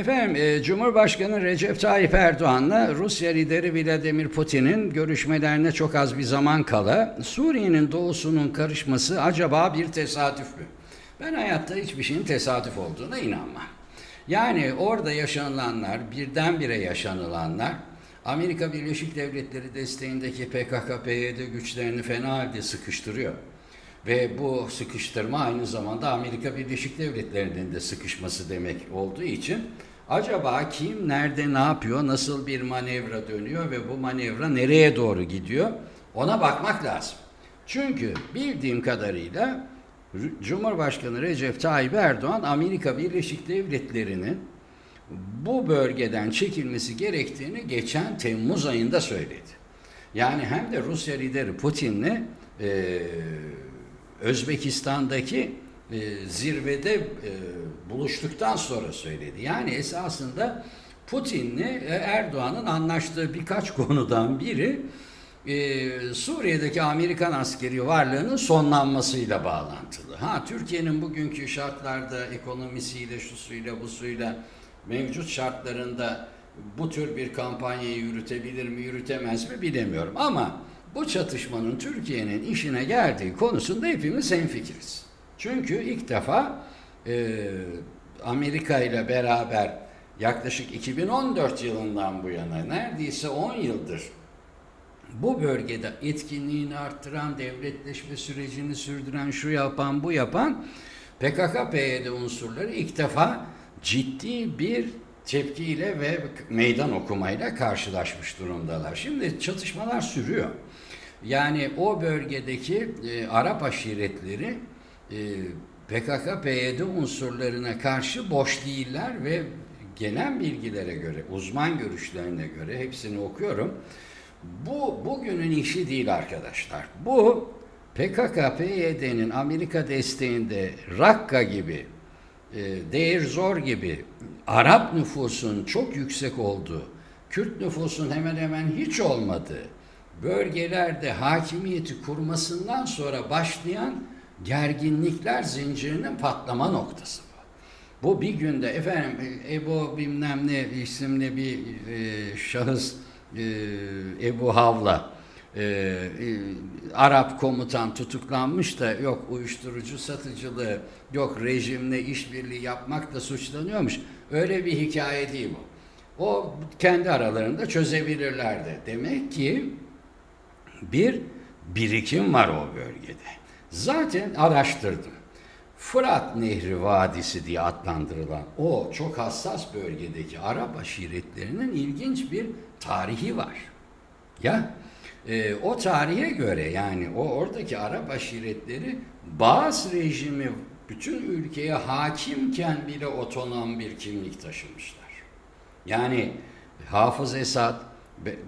Efendim, e, Cumhurbaşkanı Recep Tayyip Erdoğan'la Rusya lideri Vladimir Putin'in görüşmelerine çok az bir zaman kala Suriye'nin doğusunun karışması acaba bir tesadüf mü? Ben hayatta hiçbir şeyin tesadüf olduğuna inanmam. Yani orada yaşanılanlar, birdenbire yaşanılanlar Amerika Birleşik Devletleri desteğindeki PKK-PYD güçlerini fena halde sıkıştırıyor. Ve bu sıkıştırma aynı zamanda Amerika Birleşik Devletleri'nin de sıkışması demek olduğu için acaba kim nerede ne yapıyor, nasıl bir manevra dönüyor ve bu manevra nereye doğru gidiyor ona bakmak lazım. Çünkü bildiğim kadarıyla Cumhurbaşkanı Recep Tayyip Erdoğan Amerika Birleşik Devletleri'nin bu bölgeden çekilmesi gerektiğini geçen Temmuz ayında söyledi. Yani hem de Rusya lideri Putin'le e, Özbekistan'daki e, zirvede e, buluştuktan sonra söyledi. Yani esasında Putin'le e, Erdoğan'ın anlaştığı birkaç konudan biri Suriye'deki Amerikan askeri varlığının sonlanmasıyla bağlantılı. Ha Türkiye'nin bugünkü şartlarda ekonomisiyle, şu suyla, bu suyla mevcut şartlarında bu tür bir kampanyayı yürütebilir mi, yürütemez mi bilemiyorum. Ama bu çatışmanın Türkiye'nin işine geldiği konusunda hepimiz hemfikiriz. Çünkü ilk defa e, Amerika ile beraber yaklaşık 2014 yılından bu yana neredeyse 10 yıldır bu bölgede etkinliğini arttıran, devletleşme sürecini sürdüren, şu yapan, bu yapan PKK-PYD unsurları ilk defa ciddi bir tepkiyle ve meydan okumayla karşılaşmış durumdalar. Şimdi çatışmalar sürüyor. Yani o bölgedeki e, Arap aşiretleri PKK-PYD unsurlarına karşı boş değiller ve gelen bilgilere göre, uzman görüşlerine göre hepsini okuyorum. Bu bugünün işi değil arkadaşlar. Bu PKK-PYD'nin Amerika desteğinde Rakka gibi, e, Deir Zor gibi Arap nüfusun çok yüksek olduğu, Kürt nüfusun hemen hemen hiç olmadığı bölgelerde hakimiyeti kurmasından sonra başlayan gerginlikler zincirinin patlama noktası bu. Bu bir günde efendim Ebu bilmem ne isimli bir e, şahıs e, Ebu Havla e, e, Arap komutan tutuklanmış da yok uyuşturucu satıcılığı yok rejimle işbirliği yapmakla suçlanıyormuş. Öyle bir hikaye değil bu. O kendi aralarında çözebilirlerdi. Demek ki bir birikim var o bölgede. Zaten araştırdım. Fırat Nehri Vadisi diye adlandırılan o çok hassas bölgedeki Arap aşiretlerinin ilginç bir tarihi var. Ya e, o tarihe göre yani o oradaki Arap aşiretleri Baas rejimi bütün ülkeye hakimken bile otonom bir kimlik taşımışlar. Yani Hafız Esad,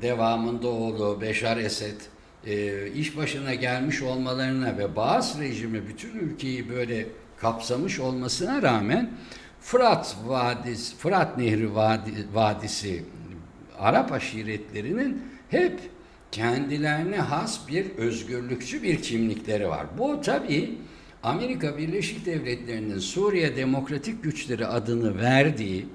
devamında oğlu Beşar Esed e, iş başına gelmiş olmalarına ve Baas rejimi bütün ülkeyi böyle kapsamış olmasına rağmen Fırat Vadisi, Fırat Nehri Vadi- Vadisi Arap aşiretlerinin hep kendilerine has bir özgürlükçü bir kimlikleri var. Bu tabii Amerika Birleşik Devletleri'nin Suriye Demokratik Güçleri adını verdiği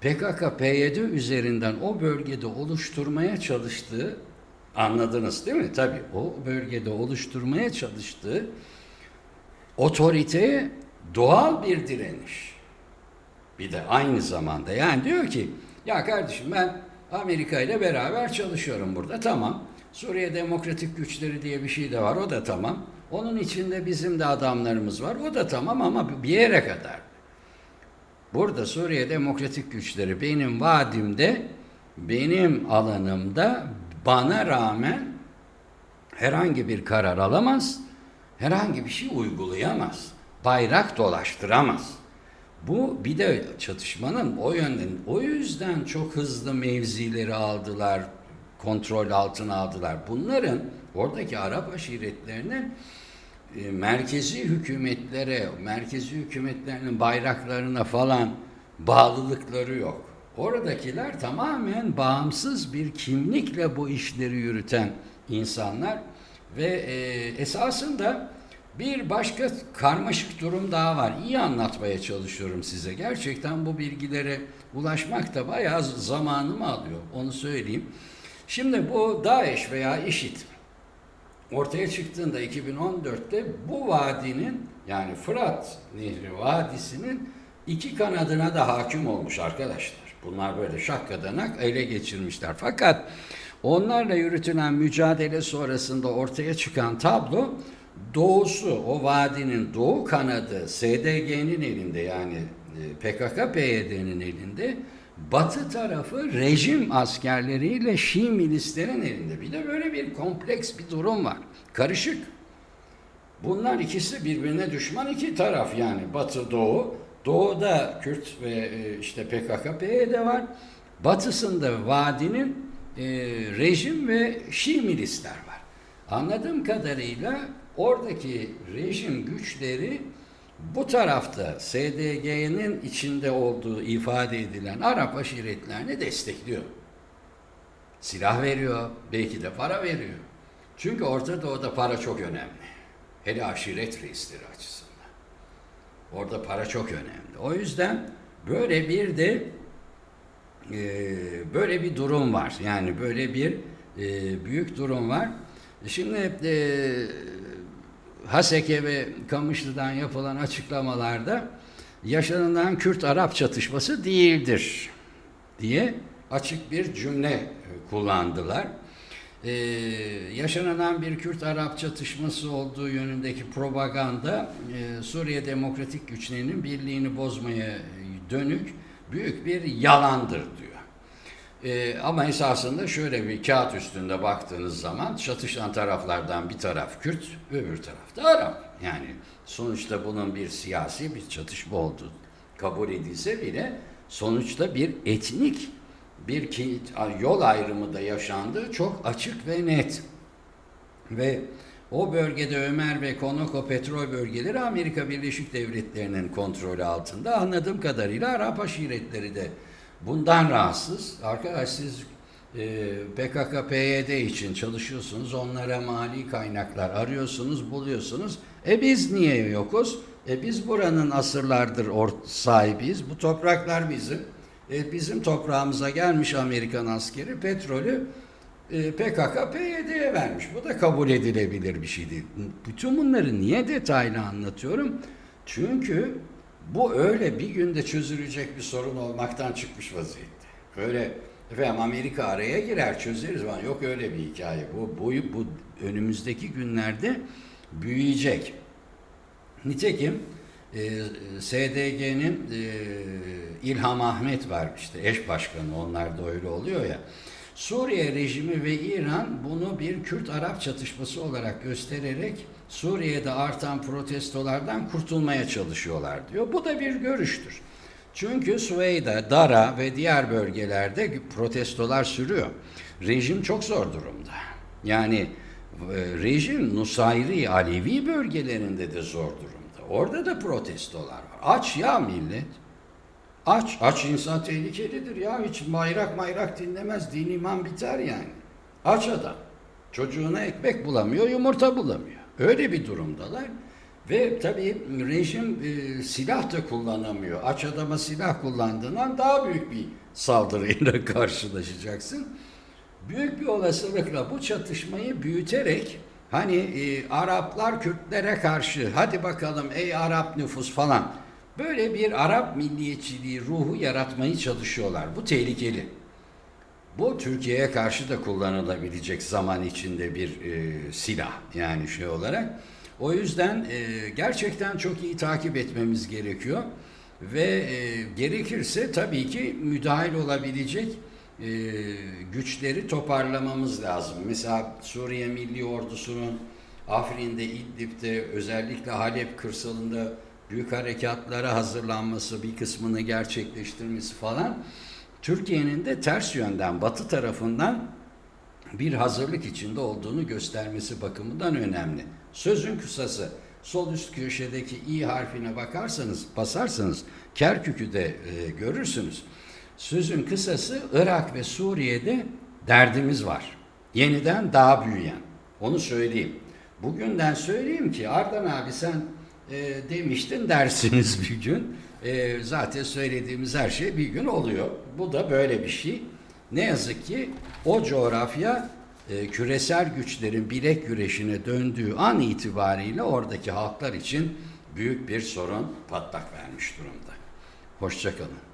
PKK-PYD üzerinden o bölgede oluşturmaya çalıştığı anladınız değil mi? Tabii o bölgede oluşturmaya çalıştığı otoriteye doğal bir direniş. Bir de aynı zamanda yani diyor ki ya kardeşim ben Amerika ile beraber çalışıyorum burada tamam. Suriye Demokratik Güçleri diye bir şey de var o da tamam. Onun içinde bizim de adamlarımız var o da tamam ama bir yere kadar. Burada Suriye Demokratik Güçleri benim vadimde, benim alanımda bana rağmen herhangi bir karar alamaz, herhangi bir şey uygulayamaz, bayrak dolaştıramaz. Bu bir de çatışmanın o yönden, o yüzden çok hızlı mevzileri aldılar, kontrol altına aldılar. Bunların oradaki Arap aşiretlerinin e, merkezi hükümetlere, merkezi hükümetlerinin bayraklarına falan bağlılıkları yok. Oradakiler tamamen bağımsız bir kimlikle bu işleri yürüten insanlar ve e, esasında Bir başka karmaşık durum daha var. İyi anlatmaya çalışıyorum size. Gerçekten bu bilgilere ulaşmak da bayağı zamanımı alıyor. Onu söyleyeyim. Şimdi bu DAEŞ veya IŞİD ortaya çıktığında 2014'te bu vadinin yani Fırat Nehri Vadisi'nin iki kanadına da hakim olmuş arkadaşlar. Bunlar böyle şakkadanak ele geçirmişler. Fakat onlarla yürütülen mücadele sonrasında ortaya çıkan tablo doğusu, o vadinin doğu kanadı SDG'nin elinde yani e, PKK-PYD'nin elinde, batı tarafı rejim askerleriyle Şii milislerin elinde. Bir de böyle bir kompleks bir durum var. Karışık. Bunlar ikisi birbirine düşman iki taraf yani batı doğu. Doğuda Kürt ve e, işte PKK PYD var. Batısında vadinin e, rejim ve Şii milisler var. Anladığım kadarıyla oradaki rejim güçleri bu tarafta SDG'nin içinde olduğu ifade edilen Arap aşiretlerini destekliyor. Silah veriyor, belki de para veriyor. Çünkü Orta Doğu'da para çok önemli. Hele aşiret reisleri açısından. Orada para çok önemli. O yüzden böyle bir de e, böyle bir durum var. Yani böyle bir e, büyük durum var. Şimdi e, Haseke ve Kamışlı'dan yapılan açıklamalarda yaşanılan Kürt-Arap çatışması değildir diye açık bir cümle kullandılar. Ee, yaşanılan bir Kürt-Arap çatışması olduğu yönündeki propaganda e, Suriye Demokratik Güçlerinin birliğini bozmaya dönük büyük bir yalandır diyor. Ee, ama esasında şöyle bir kağıt üstünde baktığınız zaman çatışan taraflardan bir taraf Kürt, öbür taraf da Arap. Yani sonuçta bunun bir siyasi bir çatışma olduğu kabul edilse bile sonuçta bir etnik bir yol ayrımı da yaşandığı çok açık ve net. Ve o bölgede Ömer ve Konoko petrol bölgeleri Amerika Birleşik Devletleri'nin kontrolü altında. Anladığım kadarıyla Arap aşiretleri de bundan rahatsız. Arkadaş siz e, PKK, PYD için çalışıyorsunuz. Onlara mali kaynaklar arıyorsunuz, buluyorsunuz. E biz niye yokuz? E biz buranın asırlardır sahibiyiz. Bu topraklar bizim. E, bizim toprağımıza gelmiş Amerikan askeri petrolü e, PKK PYD'ye vermiş. Bu da kabul edilebilir bir şey değil. Bütün bunları niye detaylı anlatıyorum? Çünkü bu öyle bir günde çözülecek bir sorun olmaktan çıkmış vaziyette. Öyle efendim Amerika araya girer çözeriz falan. Yok öyle bir hikaye. Bu, bu, bu önümüzdeki günlerde büyüyecek. Nitekim e, SDG'nin e, İlham Ahmet var işte eş başkanı onlar da öyle oluyor ya. Suriye rejimi ve İran bunu bir Kürt-Arap çatışması olarak göstererek Suriye'de artan protestolardan kurtulmaya çalışıyorlar diyor. Bu da bir görüştür. Çünkü Süveyda, Dara ve diğer bölgelerde protestolar sürüyor. Rejim çok zor durumda. Yani e, rejim Nusayri, Alevi bölgelerinde de zor durumda. Orada da protestolar var. Aç ya millet. Aç. Aç insan tehlikelidir ya. Hiç mayrak mayrak dinlemez. Din iman biter yani. Aç adam. Çocuğuna ekmek bulamıyor, yumurta bulamıyor. Öyle bir durumdalar. Ve tabii rejim e, silah da kullanamıyor. Aç adama silah kullandığından daha büyük bir saldırıyla karşılaşacaksın. Büyük bir olasılıkla bu çatışmayı büyüterek hani e, Araplar Kürtlere karşı hadi bakalım ey Arap nüfus falan böyle bir Arap milliyetçiliği ruhu yaratmayı çalışıyorlar. Bu tehlikeli. Bu Türkiye'ye karşı da kullanılabilecek zaman içinde bir e, silah yani şey olarak. O yüzden e, gerçekten çok iyi takip etmemiz gerekiyor ve e, gerekirse tabii ki müdahil olabilecek e, güçleri toparlamamız lazım. Mesela Suriye Milli Ordusu'nun Afrin'de, İdlib'de özellikle Halep kırsalında büyük harekatlara hazırlanması, bir kısmını gerçekleştirmesi falan Türkiye'nin de ters yönden, batı tarafından bir hazırlık içinde olduğunu göstermesi bakımından önemli. Sözün kısası sol üst köşedeki i harfine bakarsanız, basarsanız Kerkük'ü de e, görürsünüz. Sözün kısası Irak ve Suriye'de derdimiz var. Yeniden daha büyüyen. Onu söyleyeyim. bugünden söyleyeyim ki Ardan abi sen e, demiştin dersiniz bir gün. E, zaten söylediğimiz her şey bir gün oluyor. Bu da böyle bir şey. Ne yazık ki o coğrafya e, küresel güçlerin bilek güreşine döndüğü an itibariyle oradaki halklar için büyük bir sorun patlak vermiş durumda. Hoşçakalın.